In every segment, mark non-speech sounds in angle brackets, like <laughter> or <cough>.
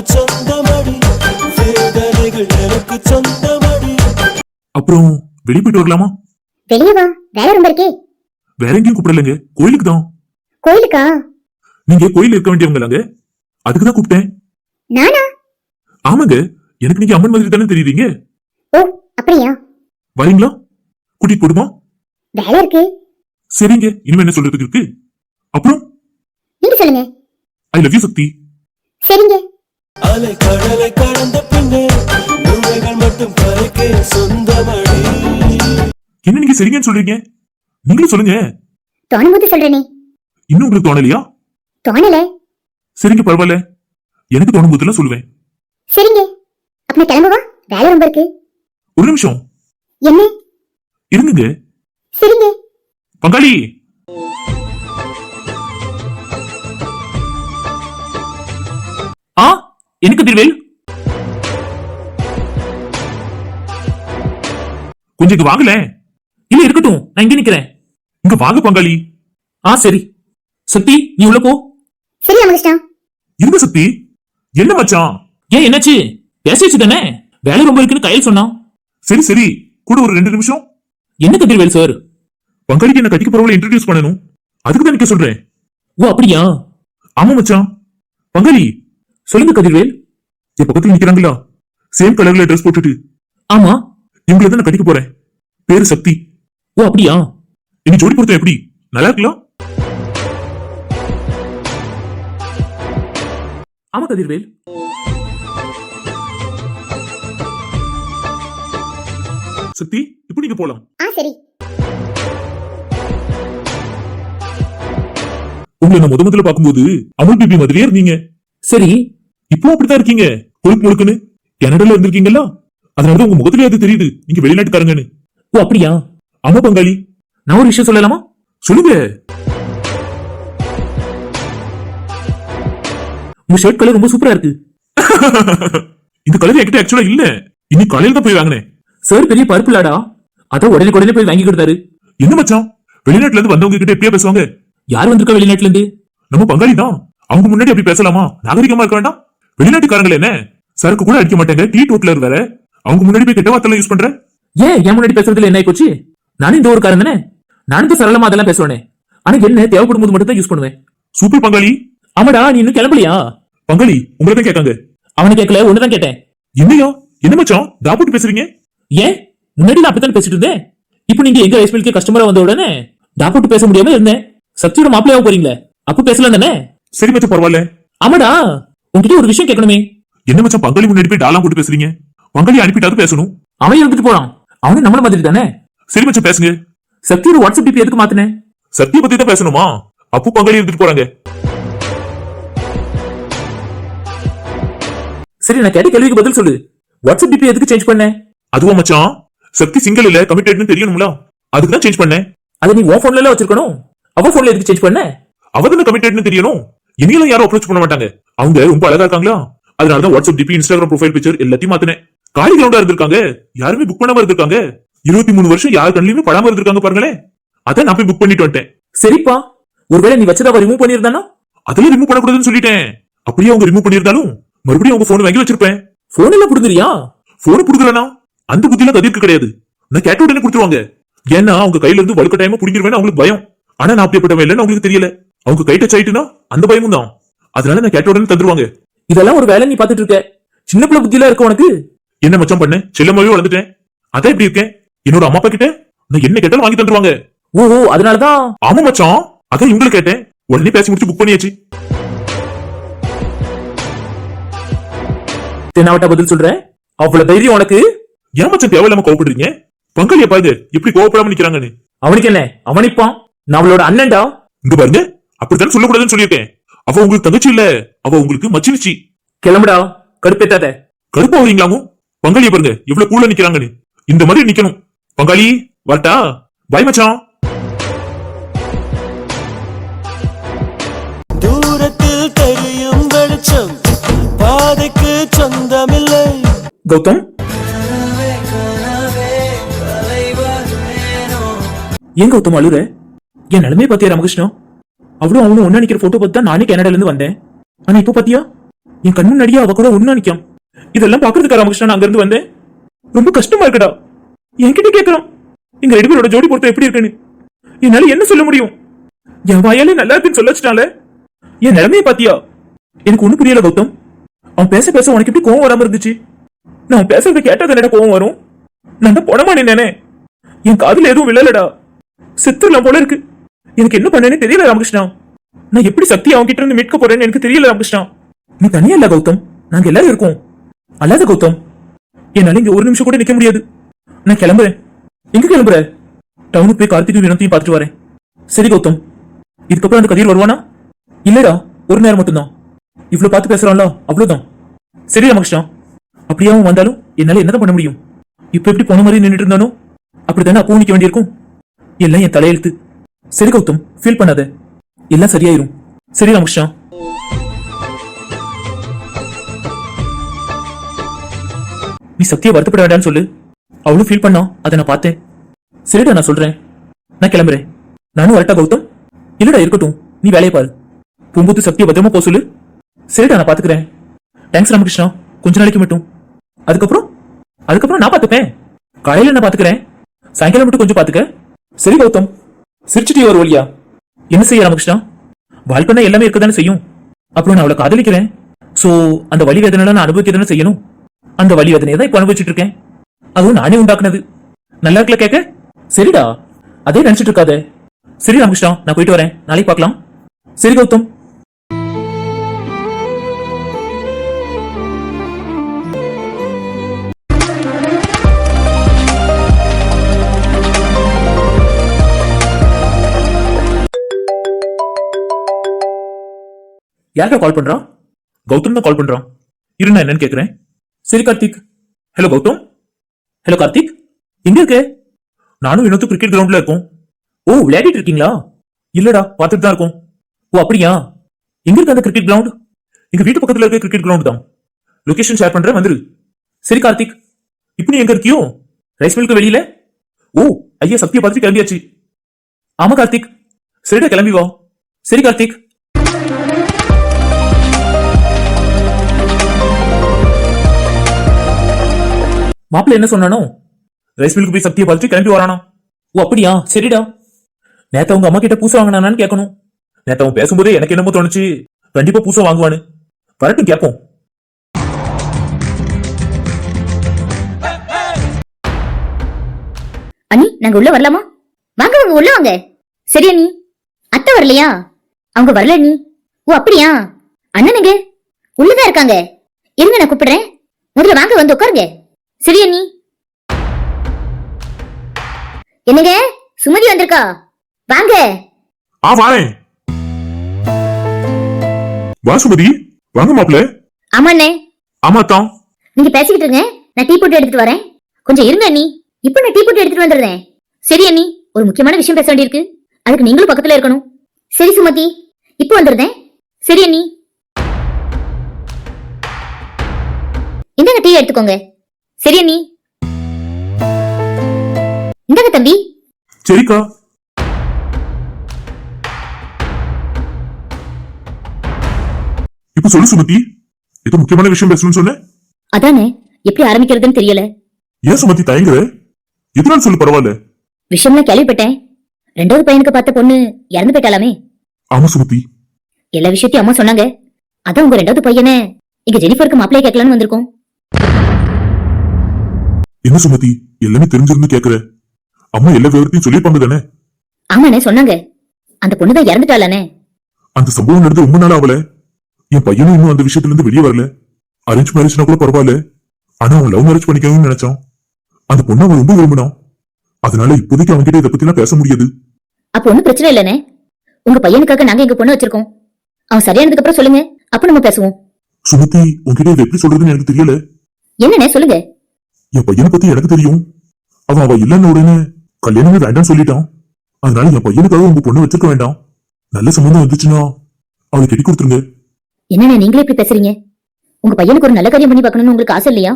எனக்கு சொந்தமடி வேதனைகள் எனக்கு சொந்தமடி. அப்புறம் வெளியே போயிட்டு வரலாமா? வெளியே வா வேலை ரொம்ப இருக்கே. வேற எங்கேயும் கூப்பிடலங்க. கோயிலுக்கு தான். கோயிலுக்கா? நீங்க கோயில் இருக்க வேண்டியவங்களாங்க. அதுக்கு தான் கூப்பிட்டேன். நானா? ஆமாங்க. எனக்கு நீங்க அம்மன் மாதிரி தானே தெரியுறீங்க? ஓ அப்படியா? வரீங்களா? கூட்டிட்டு போடுமா? வேலை இருக்கு. சரிங்க. இனிமே என்ன சொல்றதுக்கு இருக்கு? அப்புறம்? நீங்க சொல்லுங்க. I love you Sakthi. சரிங்க. அலை கடலை கடந்த பின்னே நுழைகள் மட்டும் கரைக்கே சொந்தமடி. என்ன நீங்க சரிங்கன்னு சொல்றீங்க? நீங்களும் சொல்லுங்க. தோணும் போது சொல்றேனே. இன்னும் உங்களுக்கு தோணலையா? தோணல. சரிங்க பரவாயில்ல. எனக்கு தோணும் போதெல்லாம் சொல்லுவேன். சரிங்க. அப்ப கிளம்பவா? வேலை ரொம்ப இருக்கு. ஒரு நிமிஷம். என்ன? இருங்குங்க சரிங்க. பங்காளி! எனக்கு திருவேல் கொஞ்சம் இங்க வாங்கல இல்ல இருக்கட்டும் நான் இங்க நிக்கிறேன் இங்க வாங்க பங்காளி. ஆ சரி. சக்தி நீ உள்ள போ. சரி ராமகிருஷ்ணா இருங்க சக்தி. என்ன மச்சான்? ஏன் என்னாச்சு? பேசிச்சு தானே வேலை ரொம்ப இருக்குன்னு கையில் சொன்னான். சரி சரி. கூட ஒரு ரெண்டு நிமிஷம். என்ன கதிர்வேல் சார் பங்காளிக்கு என்ன கட்டிக்க போறவளை இன்ட்ரடியூஸ் பண்ணணும். அதுக்கு தான் நிக்க சொல்றேன். ஓ அப்படியா? ஆமா மச்சான். பங்காளி சொல்லுங்க கதிர்வேல். என் பக்கத்துல நிக்கிறாங்களா? சேம் கலர்ல ட்ரெஸ் போட்டுட்டு. ஆமா. இவங்களை தான் நான் கட்டிக்க போறேன். பேரு சக்தி. ஓ அப்படியா? இனி ஜோடி பொருத்தம் எப்படி? நல்லா இருக்கலாம் ஆமா கதிர்வேல். சக்தி இப்போ நீங்க போலாம். ஆ சரி. உங்களை நான் முத முதல்ல பார்க்கும்போது அமுல் பேபி மாதிரியே இருந்தீங்க. சரி. இப்போ அப்படித்தான் இருக்கீங்க? கொழுப்பு முழுக்குன்னு? கனடால இருந்திருக்கீங்களா? அதனாலதான் உங்க முகத்திலே அது தெரியுது? நீங்க வெளிநாட்டுக்காரங்கன்னு. ஓ அப்படியா? ஆமா பங்காளி. நான் ஒரு விஷயம் சொல்லலாமா? சொல்லுங்க. உங்க ஷர்ட் கலர் ரொம்ப சூப்பரா இருக்கு. <laughs> இந்த கலர் என்கிட்ட ஆக்சுவலா இல்ல. இன்னைக்கு காலையில தான் போய் வாங்கினேன். சார் பெரிய பருப்பு லாடா அதான் உடனே உடனே போய் வாங்கி கொடுத்தாரு. என்ன மச்சான்? வெளிநாட்டுல இருந்து வந்தவங்க கிட்ட எப்படியா பேசுவாங்க? யார் வந்திருக்கா வெளிநாட்டுல இருந்து? நம்ம பங்காளி தான் அவங்க முன்னாடி அப்படி பேசலாமா? நாகரிகமா இருக்க வேண்டாம். வெளிநாட்டுக்காரங்கள என்ன? சரக்கு கூட அடிக்க மாட்டாங்க. டீ டோட்லர் வேற. அவங்க முன்னாடி போய் கெட்ட வார்த்தை யூஸ் பண்ற? ஏன் என் முன்னாடி பேசுறதுல என்ன போச்சு நானும் இந்த ஒரு காரன் தானே? நானும் சரளமா அதெல்லாம் பேசுவேனே ஆனா என்ன தேவைப்படும் போது மட்டும் தான் யூஸ் பண்ணுவேன். சூப்பர் பங்காளி. ஆமாடா நீ இன்னும் கிளம்பலையா? பங்காளி உங்களை தான் கேட்காங்க. அவனை கேட்கல ஒண்ணுதான் கேட்டேன். என்னையா? என்ன மச்சான்? தாப்போட்டு பேசுறீங்க? ஏன்? முன்னாடி நான் அப்படித்தான் பேசிட்டு இருந்தேன். இப்போ நீங்க எங்க ரைஸ் மில்க்கு கஸ்டமரா வந்த உடனே டாப்போட்டு பேச முடியாம இருந்தேன். சக்தியோட மாப்பிள்ளையாவ போறீங்களே. அப்ப பேசலாம் தானே சரி மச்சான் பரவாயில்ல. ஆமாடா. உன்கிட்ட ஒரு விஷயம் கேட்கணுமே. என்ன மச்சான் பங்காளி முன்னாடி போய் டாலாம் போட்டு பேசுறீங்க? பங்காளி அனுப்பிட்டாவது பேசணும். அவன் இருந்துட்டு போறான் அவனு நம்மள மாதிரி தானே? சரி மச்சான் பேசுங்க. சக்தியோட வாட்ஸ்அப் டிபி எதுக்கு மாத்தினேன் சக்தியை பத்தி தான் பேசணுமா? அப்போ பங்காளி இருந்துட்டு போறாங்க. சரி நான் கேட்ட கேள்விக்கு பதில் சொல்லு. வாட்ஸ்அப் டிபி எதுக்கு சேஞ்ச் பண்ண? அதுவா மச்சான்? சக்தி சிங்கிள் இல்ல கமிட்டட்னு தெரியணும்ல. அதுக்கு தான் சேஞ்ச் பண்ணேன் அதை நீ உன் போன்ல வச்சிருக்கணும். அவ போன்ல எதுக்கு சேஞ்ச் பண்ண? அவ தானே கமிட்டட்னு தெரியணும். இனியெல்லாம் யாரும் அப்ரோச் பண்ண மாட்டாங்க. அவங்க ரொம்ப அழகா இருக்காங்களா? அதனால தான் WhatsApp DP Instagram profile picture எல்லாத்தையும் மாத்தினேன். காலி கிரவுண்டா இருந்திருக்காங்க. யாருமே புக் பண்ணாம இருந்திருக்காங்க. இருபத்தி மூணு வருஷம் யார் கண்ணிலுமே படாம இருந்திருக்காங்க பாருங்களேன். அதான் நான் போய் புக் பண்ணிட்டு வந்துட்டேன். சரிப்பா. ஒருவேளை நீ வச்சதா ரிமூவ் பண்ணிருந்தானா அதெல்லாம் ரிமூவ் பண்ணக்கூடாதுன்னு சொல்லிட்டேன். அப்படியே அவங்க ரிமூவ் பண்ணிருந்தாலும் மறுபடியும் அவங்க போன் வாங்கி வச்சிருப்பேன். போன் எல்லாம் புடுங்குறியா? போன் புடுங்கலனா அந்த புத்தியில கதிர்க்கு கிடையாது. நான் கேட்ட உடனே கொடுத்துருவாங்க ஏன்னா அவங்க கையில இருந்து வலுக்கட்டாயமா புடிங்கிருவேன் அவங்களுக்கு பயம். ஆனா நான் அப்படிப்பட்டவன் இல்லைன்னு அவங்களுக்கு தெரியல. அவங்க கை டச் ஆயிட்டுனா அந்த பயமும் தான். அதனால நான் கேட்ட உடனே தந்துருவாங்க. இதெல்லாம் ஒரு வேலை நீ பாத்துட்டு இருக்க. சின்ன பிள்ளை புத்தியில இருக்க உனக்கு? என்ன மச்சான் பண்ண? செல்லமாவே வளர்ந்துட்டேன். அதான் இப்படி இருக்கேன். என்னோட அம்மா அப்பா கிட்ட நான் என்ன கேட்டாலும் வாங்கி தந்துருவாங்க. ஓ அதனாலதான்? ஆமா மச்சான். அதான் இவங்களை கேட்டேன். உடனே பேசி முடிச்சு புக் பண்ணியாச்சு. தென்னாவட்டா பதில் சொல்றேன். அவ்வளவு தைரியம் உனக்கு? ஏன் மச்சான் தேவையில்லாம கோவப்படுறீங்க? பங்காளிய பாருங்க எப்படி கோவப்படாம நிக்கிறாங்கன்னு? அவனுக்கு என்ன? அவனிப்பான்? நான் அவளோட அண்ணன்டா? இங்க பாருங்க. அப்படித்தான் சொல்லக்கூடாதுன்னு சொல்லியிருக்கேன். அவ உங்களுக்கு தங்கச்சி இல்ல. அவ உங்களுக்கு மச்சினிச்சி. கிளம்புடா. கடுப்பேத்தாத. கடுப்பா வரீங்களாமோ? பங்காளிய பாருங்க எவ்வளவு கூல நிக்கிறாங்கன்னு. இந்த மாதிரி நிக்கணும். பங்காளி வரட்டா? பாய் மச்சான். தூரத்தில் தெரியும் வெளிச்சம் பாதைக்கு சொந்தமில்லை. கௌதம்? ஏன் கௌதம் அழுற? என் நிலைமை பாத்தியா ராமகிருஷ்ணா? அவளும் அவனும் ஒன்னா நிக்கிற போட்டோ பார்த்து தான் நானே கனடால இருந்து வந்தேன். ஆனா இப்போ பாத்தியா? என் கண் முன்னாடியே அவ கூட ஒன்னா நிக்கும். இதெல்லாம் பாக்குறதுக்கு ராமகிருஷ்ணா நான் அங்க இருந்து வந்தேன். ரொம்ப கஷ்டமா இருக்குடா. என்கிட்ட கேட்கறான் எங்க ரெண்டு பேரோட ஜோடி பொருத்தம் எப்படி இருக்குன்னு. என்னால என்ன சொல்ல முடியும்? என் வாயாலே நல்லா இருக்குன்னு சொல்ல வச்சுட்டால என் நிலைமையை பாத்தியா? எனக்கு ஒண்ணு புரியல கௌதம். அவன் பேச பேச உனக்கு எப்படி கோவம் வராம இருந்துச்சு? நான் பேசுறத கேட்டா தானடா கோவம் வரும்? நான் தான் போனமா நின்னே என் காதுல எதுவும் விழலடா. செத்துடலாம் போல இருக்கு. எனக்கு என்ன பண்ணேன்னு தெரியல ராமகிருஷ்ணா. நான் எப்படி சக்தி அவங்க கிட்ட இருந்து மீட்க போறேன்னு எனக்கு தெரியல ராமகிருஷ்ணா. நீ தனியா இல்ல கௌதம்? நாங்க எல்லாரும் இருக்கோம். அல்லாத கௌதம். என்னால இங்க ஒரு நிமிஷம் கூட நிக்க முடியாது. நான் கிளம்புறேன். எங்க கிளம்புற? டவுனுக்கு போய் கார்த்திகை வினத்தையும் பார்த்துட்டு வரேன். சரி கௌதம். இதுக்கப்புறம் அந்த கதிர் வருவானா? இல்லடா ஒரு நேரம் மட்டும்தான். இவ்வளவு பார்த்து பேசுறான்ல அவ்வளவுதான். சரி ராமகிருஷ்ணா. அப்படியே அவன் வந்தாலும் என்னால என்னதான் பண்ண முடியும்? இப்ப எப்படி போன மாதிரி நின்றுட்டு இருந்தானோ? அப்படித்தானே அப்பவும் நிக்க வேண்டியிருக்கும்? எல்லாம் என் தலையெழுத்து. சரி கௌதம் ஃபீல் பண்ணாத. எல்லாம் சரியாயிரும். சரி ராமகிருஷ்ணா. நீ சத்திய வருத்தப்பட வேண்டாம்னு சொல்லு. அவளும் ஃபீல் பண்ணா அதை நான் பார்த்தேன். சரிடா நான் சொல்றேன். நான் கிளம்புறேன். நானும் வரட்டா கௌதம்? இல்லடா இருக்கட்டும். நீ வேலையை பாரு. பூம்புத்து சக்தியை பத்திரமா போ சொல்லு. சரிடா நான் பாத்துக்கிறேன். தேங்க்ஸ் ராமகிருஷ்ணா. கொஞ்ச நாளைக்கு மட்டும். அதுக்கப்புறம்? அதுக்கப்புறம் நான் பாத்துப்பேன். காலையில நான் பாத்துக்கிறேன். சாயங்காலம் மட்டும் கொஞ்சம் பாத்துக்க. சரி கௌதம். சிரிச்சுட்டே ஒரு வழியா என்ன செய்ய ராமகிருஷ்ணா? வாழ்க்கைனா எல்லாமே இருக்கதானே செய்யும். அப்புறம் நான் அவளை காதலிக்கிறேன். சோ அந்த வழி வேதனை நான் அனுபவிக்க தானே செய்யணும்? அந்த வழி வேதனையை தான் இப்ப அனுபவிச்சுட்டு இருக்கேன் அதுவும் நானே உண்டாக்குனது. நல்லா இருக்கல கேட்க சரிடா. அதே நினைச்சிட்டு இருக்காதே. சரி ராமகிருஷ்ணா நான் போயிட்டு வரேன். நாளைக்கு பார்க்கலாம். சரி கௌதம். யாருக்கா கால் பண்றான்? கௌதம் தான் கால் பண்றான். இரு நான் என்னன்னு கேக்குறேன். சரி கார்த்திக். ஹலோ கௌதம். ஹலோ கார்த்திக். எங்க இருக்க? நானும் வினோத்தும் கிரிக்கெட் கிரவுண்ட்ல இருக்கோம். ஓ விளையாடிட்டு இருக்கீங்களா? இல்லடா பார்த்துட்டு தான் இருக்கோம். ஓ அப்படியா? எங்க இருக்கு அந்த கிரிக்கெட் கிரவுண்ட் எங்க வீட்டு பக்கத்துல இருக்க கிரிக்கெட் கிரவுண்ட் தான். லொகேஷன் ஷேர் பண்றேன் வந்துரு. சரி கார்த்திக். இப்போ நீ எங்க இருக்கியோ? ரைஸ் மில்க்கு வெளியில? ஓ ஐயா சக்தியை பார்த்துட்டு கிளம்பியாச்சு. ஆமா கார்த்திக். சரிடா கிளம்பி வா. சரி கார்த்திக். மாப்பிள்ள என்ன சொன்னானோ? ரைஸ் மில்க்கு போய் சக்தியை பார்த்துட்டு கிளம்பி வரானா? ஓ அப்படியா? சரிடா. நேத்த உங்க அம்மா கிட்ட பூசை வாங்கினானான்னு கேட்கணும் நேத்த அவன் பேசும்போதே எனக்கு என்னமோ தோணுச்சு. கண்டிப்பா பூசை வாங்குவான்னு. வரட்டும் கேட்போம் அண்ணி நாங்க உள்ள வரலாமா? வாங்க வாங்க உள்ள வாங்க. சரி அண்ணி. அத்தை வரலையா? அவங்க வரல அண்ணி. ஓ அப்படியா? அண்ணனுங்க உள்ளதான் இருக்காங்க. இருங்க நான் கூப்பிடுறேன். முதல்ல வாங்க வந்து உட்காருங்க. சரி அண்ணி என்னங்க? சுமதி வந்திருக்கா? வாங்க. ஆ வாரேன். வா சுமதி. வாங்க மாப்பிள்ள. ஆமா அண்ணே. ஆமா தான் நீங்க பேசிக்கிட்டு இருங்க. நான் டீ போட்டு எடுத்துட்டு வரேன். கொஞ்சம் இருங்க அண்ணி. இப்போ நான் டீ போட்டு எடுத்துட்டு வந்துடுறேன். சரி அண்ணி. ஒரு முக்கியமான விஷயம் பேச வேண்டியிருக்கு. அதுக்கு நீங்களும் பக்கத்துல இருக்கணும். சரி சுமதி. இப்போ வந்துடுறேன். சரி அண்ணி. இந்தாங்க டீ எடுத்துக்கோங்க. சரி அண்ணி இந்தாங்க தம்பி. சரிக்கா. இப்ப சொல்லு சுமதி. ஏதோ முக்கியமான விஷயம் பேசணும்னு சொன்ன அதானே? எப்படி ஆரம்பிக்கிறதுன்னு தெரியல. ஏன் சுமதி தயங்குற? எதுனாலும் சொல்லு பரவாயில்ல. விஷயம்லாம் கேள்விப்பட்டேன். ரெண்டாவது பையனுக்கு பார்த்த பொண்ணு இறந்து போயிட்டாலாமே? ஆமா சுமதி. எல்லா விஷயத்தையும் அம்மா சொன்னாங்க. அதான் உங்க ரெண்டாவது பையனை இங்க ஜெனிஃபருக்கு மாப்பிளைய கேட்கலான்னு வந்திருக்கோம். என்ன சுமதி எல்லாமே தெரிஞ்சிருந்து கேக்குற? அம்மா எல்லா விவரத்தையும் சொல்லியிருப்பாங்க தானே? ஆமாண்ணே சொன்னாங்க. அந்த பொண்ணு தான் இறந்துட்டாளானே அந்த சம்பவம் நடந்து ரொம்ப நாள் ஆகல. என் பையனும் இன்னும் அந்த விஷயத்துல இருந்து வெளியே வரல. அரேஞ்ச் மேரேஜ்னா கூட பரவாயில்ல. ஆனா அவன் லவ் மேரேஜ் பண்ணிக்கணும்னு நினைச்சான். அந்த பொண்ணை அவன் ரொம்ப விரும்பினான். அதனால இப்போதைக்கு அவன்கிட்ட இதை பத்திலாம் பேச முடியாது. அப்போ ஒண்ணும் பிரச்சனை இல்லைண்ணே. உங்க பையனுக்காக நாங்க எங்க பொண்ணு வச்சிருக்கோம். அவன் சரியானதுக்கு அப்புறம் சொல்லுங்க. அப்ப நம்ம பேசுவோம். சுமதி உன்கிட்ட இதை எப்படி சொல்றதுன்னு எனக்கு தெரியல. என்னண்ணே சொல்லுங்க. என் பையனை பத்தி எனக்கு தெரியும். அவன் அவ இல்லைன்னு உடனே கல்யாணமே வேண்டாம்னு சொல்லிட்டான். அதனால என் பையனுக்காக உங்க பொண்ணு வச்சிருக்க வேண்டாம். நல்ல சம்பந்தம் வந்துச்சுன்னா அவளை கட்டி கொடுத்துருங்க. என்னண்ணே நீங்களே இப்படி பேசுறீங்க? உங்க பையனுக்கு ஒரு நல்ல காரியம் பண்ணி பார்க்கணும்னு உங்களுக்கு ஆசை இல்லையா?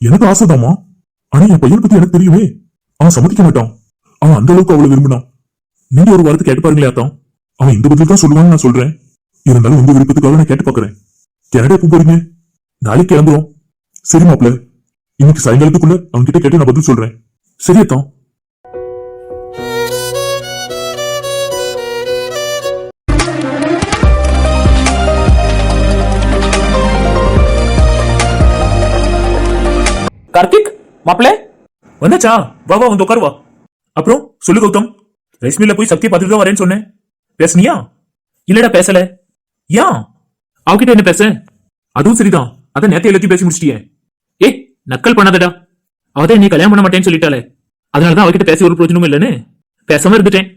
எனக்கு ஆசைதாம்மா ஆனா என் பையனை பத்தி எனக்கு தெரியுமே. அவன் சம்மதிக்க மாட்டான். அவன் அந்த அளவுக்கு அவளை விரும்பினான். நீங்க ஒரு வாரத்தை கேட்டு பாருங்களே அத்தான் அவன் இந்த பதில் தான் சொல்லுவான்னு நான் சொல்றேன். இருந்தாலும் உங்க விருப்பத்துக்காக நான் கேட்டு பாக்குறேன் கனடா எப்போ போறீங்க? நாளைக்கு கிளம்புறோம். சரி மாப்ள இன்னைக்கு சாயங்காலத்துக்குள்ள அவன்கிட்ட கேட்டு நான் பதில் சொல்றேன். சரி அத்தான் கார்த்திக் மாப்பிள வந்தாச்சா? வா வா வந்து உட்காரு வா. அப்புறம் சொல்லு கௌதம். ரைஸ் மில்ல போய் சக்தியை பார்த்துட்டு தான் வரேன்னு சொன்னேன். பேசுனியா? இல்லடா பேசல. ஏன் அவகிட்ட என்ன பேச? அதுவும் சரிதான். அதான் நேத்து எல்லாத்தையும் பேசி முடிச்சிட்டியே. நக்கல் பண்ணாதடா. அவதான் நீ கல்யாணம் பண்ண மாட்டேன்னு சொல்லிட்டாளே. அதனாலதான் அவகிட்ட பேசி ஒரு பிரயோஜனமும் இல்லைன்னு பேசாம இருந்துட்டேன்.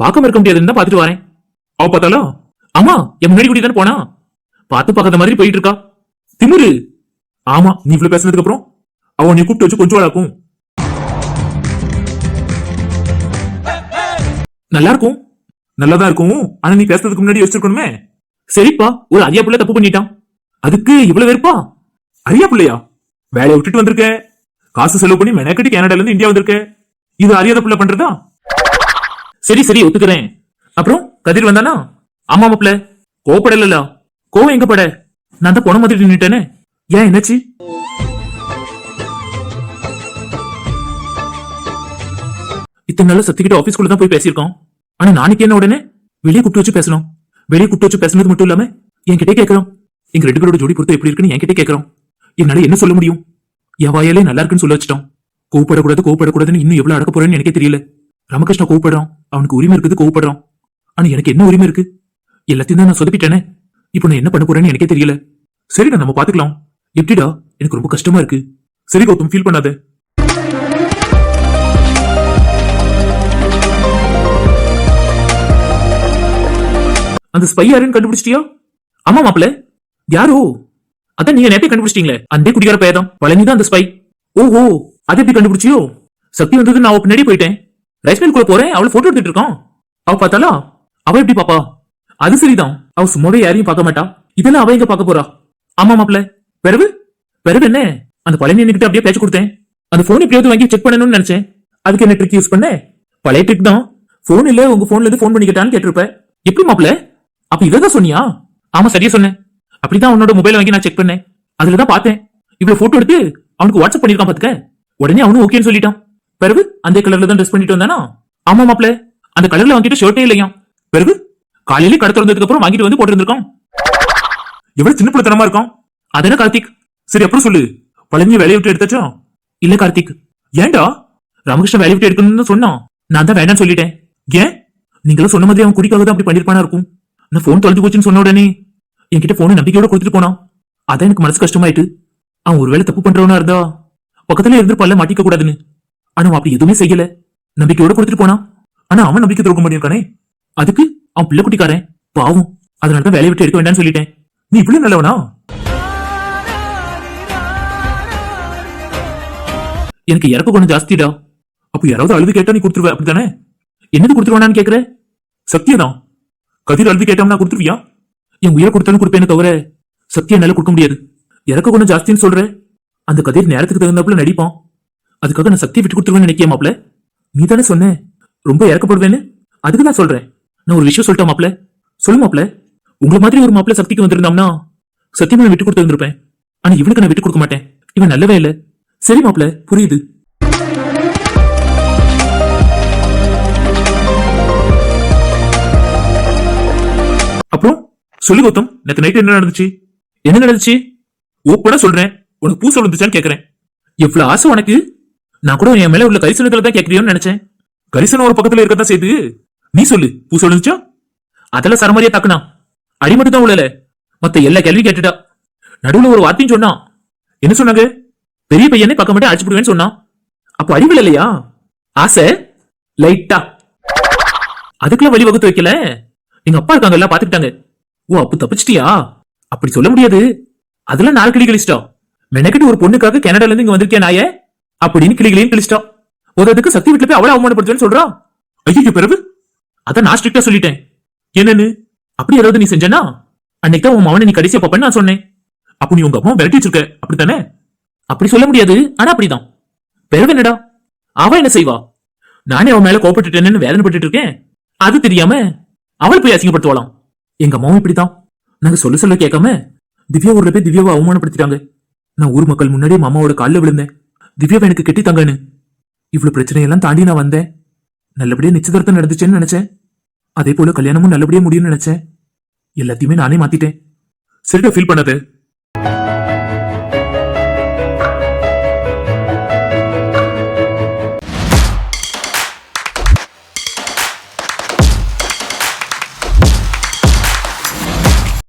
பார்க்காம இருக்க முடியாதுன்னு தான் பார்த்துட்டு வரேன். அவ பார்த்தாலோ ஆமா என் முன்னாடி கூட்டி தானே போனா? பார்த்து பார்க்காத மாதிரி போயிட்டு இருக்கா. திமிரு. ஆமா நீ இவ்வளவு பேசுனதுக்கு அப்புறம் அவ நீ கூப்பிட்டு வச்சு கொஞ்சம் ஆளாக்கும். நல்லா இருக்கும் நல்லாதான் இருக்கும். ஆனா நீ பேசுறதுக்கு முன்னாடி யோசிச்சிருக்கணுமே. சரிப்பா ஒரு அரியா பிள்ளை தப்பு பண்ணிட்டான். அதுக்கு இவ்வளவு வெறுப்பா? அரியா பிள்ளையா வேலையை விட்டுட்டு வந்திருக்க. காசு செலவு பண்ணி மெனக்கட்டி கனடால இருந்து இந்தியா வந்திருக்க. இது அறியாத புள்ள பண்றதா? சரி சரி ஒத்துக்கிறேன். அப்புறம் கதிர் வந்தானா? ஆமா மாப்ள கோவப்படல கோவம் எங்க பட? நான் தான் போன மாதிரி நின்னுட்டேனே. ஏன் என்னாச்சு? இத்தனை நாள் சத்திக்கிட்ட ஆபீஸ்க்குள்ள தான் போய் பேசியிருக்கோம். ஆனா நாளைக்கு என்ன உடனே? வெளியே கூப்பிட்டு வச்சு பேசணும். வெளியே கூப்பிட்டு வச்சு பேசுனது மட்டும் இல்லாம என்கிட்ட கேட்கறோம். எங்க ரெண்டு பேரோட ஜோடி பொறுத்து எப்படி இருக்குன்னு என்கிட்ட கேட்கறோம். என்னால என்ன சொல்ல முடியும்? என் வாயாலே நல்லா இருக்குன்னு சொல்ல வச்சிட்டோம் கோவப்படக்கூடாது கோவப்படக்கூடாதுன்னு இன்னும் எவ்வளவு அடக்க போறேன்னு எனக்கே தெரியல. ராமகிருஷ்ணா கோவப்படுறான். அவனுக்கு உரிமை இருக்குது கோவப்படுறான். ஆனா எனக்கு என்ன உரிமை இருக்கு? எல்லாத்தையும் தான் நான் சொதப்பிட்டேனே. இப்போ நான் என்ன பண்ண போறேன்னு எனக்கே தெரியல. சரிடா நம்ம பாத்துக்கலாம். எப்படிடா? எனக்கு ரொம்ப கஷ்டமா இருக்கு. சரி கௌதம் ஃபீல் பண்ணாத. அந்த ஸ்பை யாருன்னு கண்டுபிடிச்சிட்டியா? ஆமா மாப்பிள யாரோ? அதான் நீங்க நேத்தே கண்டுபிடிச்சிட்டீங்களே. அந்த குடிகார பேதம் பழனிதான் அந்த ஸ்பை ஓஹோ அது எப்படி கண்டுபிடிச்சியோ? சக்தி வந்தது நான் பின்னாடி போயிட்டேன். ரைஸ் மில் கூட போறேன் அவளை போட்டோ எடுத்துட்டு இருக்கான். அவ பார்த்தாலா அவ எப்படி பாப்பா அது சரிதான். அவ சும்மாவே யாரையும் பார்க்க மாட்டா. இதெல்லாம் அவ எங்க பார்க்க போறா? ஆமா மாப்பிள பிறகு பிறகு என்ன? அந்த பழனி என்கிட்ட அப்படியே பேச்சு கொடுத்தேன். அந்த போன் எப்படியாவது வாங்கி செக் பண்ணணும்னு நினைச்சேன். அதுக்கு என்ன ட்ரிக் யூஸ் பண்ண பழைய ட்ரிக் தான். போன் இல்ல உங்க போன்ல இருந்து போன் பண்ணிக்கிட்டான்னு கேட்டிருப்ப. எப்படி மாப்பிள அப்ப இததான் சொன்னியா? ஆமா சரியா சொன்னேன். அப்படிதான் உன்னோட மொபைல் வாங்கி நான் செக் பண்ணேன். அதுல தான் பார்த்தேன். இவ்வளவு போட்டோ எடுத்து அவனுக்கு வாட்ஸ்அப் பண்ணிருக்கான் பாத்துக்க. உடனே அவனும் ஓகேன்னு சொல்லிட்டான். பிறகு அந்த கலர்ல தான் ட்ரெஸ் பண்ணிட்டு வந்தானா? ஆமா மாப்ள அந்த கலர்ல வாங்கிட்டு ஷர்ட்டே இல்லையா பிறகு காலையில கடை திறந்ததுக்கு அப்புறம் வாங்கிட்டு வந்து போட்டிருந்திருக்கான். எவ்வளவு சின்ன பிள்ளைத்தனமா இருக்கான். அதென்ன கார்த்திக்? சரி அப்புறம் சொல்லு. பழஞ்சு வேலையை விட்டு எடுத்தாச்சா? இல்ல கார்த்திக். ஏன்டா? ராமகிருஷ்ணன் வேலையை விட்டு எடுக்கணும்னு சொன்னான். நான் தான் வேண்டாம்னு சொல்லிட்டேன். ஏன்? நீங்களும் சொன்ன மாதிரி அவன் குடிக்காக தான் அப்படி பண்ணிருப்பானா இருக்கும்? நான் போன் தொலைஞ்சு போச்சுன்னு சொன்ன உடனே என்கிட்ட போன நம்பிக்கையோட கொடுத்துட்டு போனான். அதான் எனக்கு மனசு கஷ்டமாயிட்டு. அவன் ஒருவேளை தப்பு பண்றவனா இருந்தா பக்கத்துல இருந்திருப்பால மாட்டிக்க கூடாதுன்னு. ஆனா அவன் அப்படி எதுவுமே செய்யல. நம்பிக்கையோட கொடுத்துட்டு போனான். ஆனா அவன் நம்பிக்கை துரோகம் பண்ணிருக்கானே அதுக்கு அவன் பிள்ளை குட்டிக்காரன் பாவம். அதனாலதான் வேலையை விட்டு எடுக்க வேண்டாம்னு சொல்லிட்டேன். நீ இவ்வளவு நல்லவனா? எனக்கு இறப்பு கொஞ்சம் ஜாஸ்திடா. அப்ப யாராவது அழுது கேட்டா நீ கொடுத்துருவ அப்படித்தானே? என்னது கொடுத்துருவானான்னு கேக்குற? சத்தியதான். கதிர் அழுது கேட்டோம்னா கொடுத்துருவியா? என் உயிரை கொடுத்தாலும் கொடுப்பேன்னு தவிர சத்தியம் என்னால கொடுக்க முடியாது. இறக்க கொஞ்சம் ஜாஸ்தின்னு சொல்ற. அந்த கதிர் நேரத்துக்கு தகுந்தாப்புல நடிப்பான். அதுக்காக நான் சக்தியை விட்டு கொடுத்துருவேன்னு நினைக்கிய மாப்ள நீ தானே சொன்ன. ரொம்ப இறக்கப்படுவேன்னு? அதுக்கு நான் சொல்றேன். நான் ஒரு விஷயம் சொல்லிட்டேன் மாப்ள சொல்லு மாப்ள உங்களை மாதிரி ஒரு மாப்பிள்ள சக்திக்கு வந்திருந்தோம்னா சத்தியமா நான் விட்டு கொடுத்து வந்திருப்பேன் ஆனா இவனுக்கு நான் விட்டு கொடுக்க மாட்டேன். இவன் நல்லவே இல்ல. சரி மாப்பிள்ள. புரியுது. அப்புறம்? சொல்லி கௌதம் நேத்து நைட் என்ன நடந்துச்சு? என்ன நடந்துச்சு? ஓப்பனா சொல்றேன். உனக்கு பூசை விழுந்துச்சான்னு கேக்குறேன். எவ்வளவு ஆசை உனக்கு? நான் கூட என் மேல உள்ள கரிசனத்துல தான் கேக்குறியோன்னு நினைச்சேன். கரிசனம் ஒரு பக்கத்துல இருக்கதான் செய்து. நீ சொல்லு பூசை விழுந்துச்சா? அதெல்லாம் சரமாரியா தாக்குனா. அடி மட்டும் தான் உள்ளல மத்த எல்லா கேள்வி கேட்டுட்டா. நடுவுல ஒரு வார்த்தையும் சொன்னான் என்ன சொன்னாங்க? பெரிய பையனை பக்கம் மட்டும் அடிச்சு விடுவேன்னு சொன்னான். அப்போ அறிவில் இல்லையா ஆசை? லைட்டா அதுக்குள்ள வழி வகுத்து வைக்கல. எங்க அப்பா இருக்காங்க எல்லாம் பாத்துக்கிட்டாங்க ஓ அப்ப தப்பிச்சிட்டியா? அப்படி சொல்ல முடியாது. அதெல்லாம் நாலு கிளி கிழிச்சிட்டோம் மெனக்கிட்டு ஒரு பொண்ணுக்காக கனடால இருந்து இங்க வந்திருக்கேன் நாயே? அப்படின்னு கிளிகளையும் கிழிச்சிட்டோம் ஒரு அதுக்கு சக்தி வீட்டுல போய் அவளை அவமானப்படுத்துவேன்னு சொல்றான். ஐயோ பிறகு அதான் நான் ஸ்ட்ரிக்டா சொல்லிட்டேன். என்னன்னு? அப்படி ஏதாவது நீ செஞ்சனா? அன்னைக்கு தான் உன் மவனை நீ கடைசியா பாப்பேன்னு நான் சொன்னேன். அப்ப நீ உங்க அம்மா விரட்டி வச்சிருக்க. அப்படித்தானே? அப்படி சொல்ல முடியாது. ஆனா அப்படிதான். பிறகு என்னடா? அவ என்ன செய்வா? நானே அவன் மேல கோபப்பட்டுட்டேன்னு வேதனைப்பட்டு இருக்கேன். அது தெரியாம அவள் போய் அசிங்கப்படுத்துவாளாம். எங்க அம்மாவும் இப்படிதான் நாங்க சொல்ல சொல்ல கேட்காம திவ்யா ஊர்ல போய் திவ்யாவை அவமானப்படுத்திட்டாங்க. நான் ஊர் மக்கள் முன்னாடியே மாமாவோட காலில் விழுந்தேன். திவ்யாவை எனக்கு கெட்டி தங்கன்னு இவ்வளவு பிரச்சனையெல்லாம் தாண்டி நான் வந்தேன். நல்லபடியா நிச்சயதார்த்தம் நடந்துச்சேன்னு நினைச்சேன். அதே போல கல்யாணமும் நல்லபடியா முடியும்னு நினைச்சேன். எல்லாத்தையுமே நானே மாத்திட்டேன். சரிடா ஃபீல் பண்ணாத.